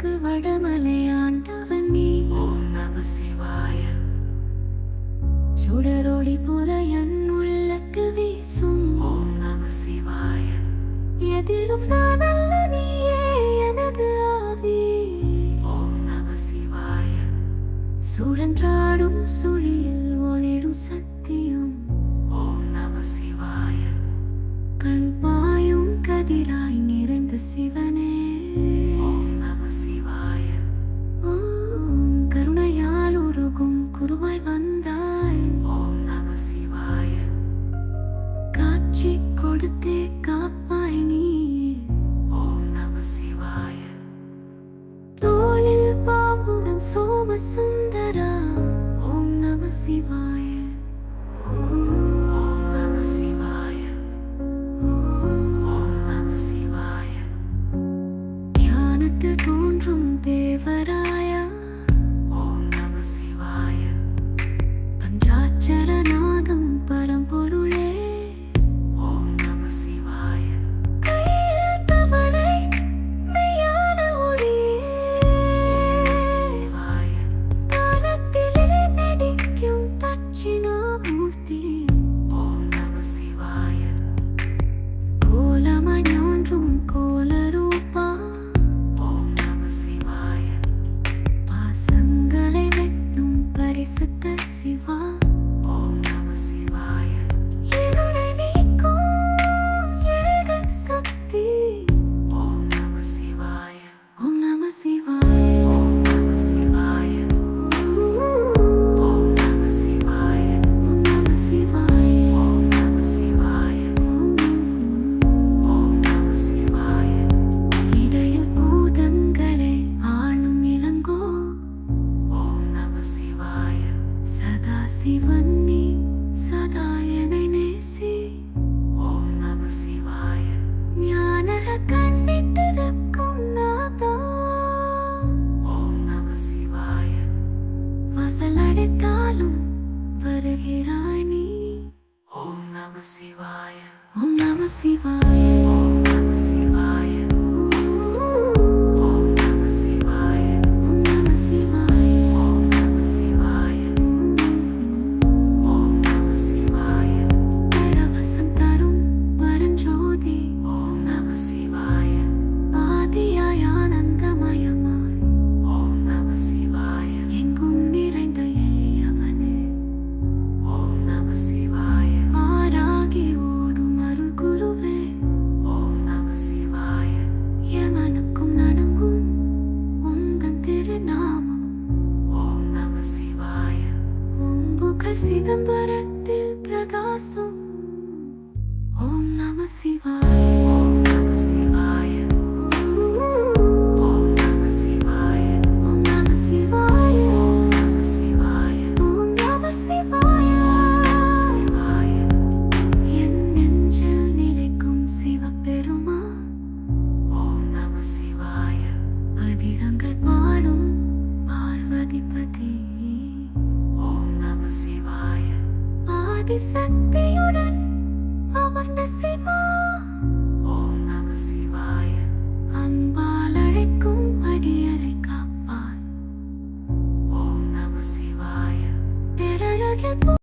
தெற்கு வடமலையாண்டவன் நீ. ஓம் நம சிவாய. சுடரொளி போல என் உள்ளக்கு வீசும். ஓம் நம சிவாய. எதிலும் நான் அல்ல நீயே எனது ஆவி. ஓம் நம சிவாய. சுழன்றாடும் சுழியில் ஒளிரும் சக்தியும் ஓம் நம சிவாய. கண் பாயும் கதிராய் நிறைந்த சிவனே. தோன்றும் தேவரா? சதா என்னை நேசி. ஓம் நம சிவாய. ஞான கண்ணை திறக்கும் நாதா. ஓம் நம சிவாய. வசலடித்தாலும் வருகிறாய் நீ. ஓம் நம சிவாய. ஓம் நம சிவாய. புகழ் சிதம்பரத்தில் பிரகாசம். ஓம் நம சிவாய். ஓம் நம ஆதி சக்தியுடன் அமர்ந்த சிவா ஓம் நம சிவாய அன்பால் அழைக்கும் அடியரை காப்பார் ஓம் நம சிவாய பிறகு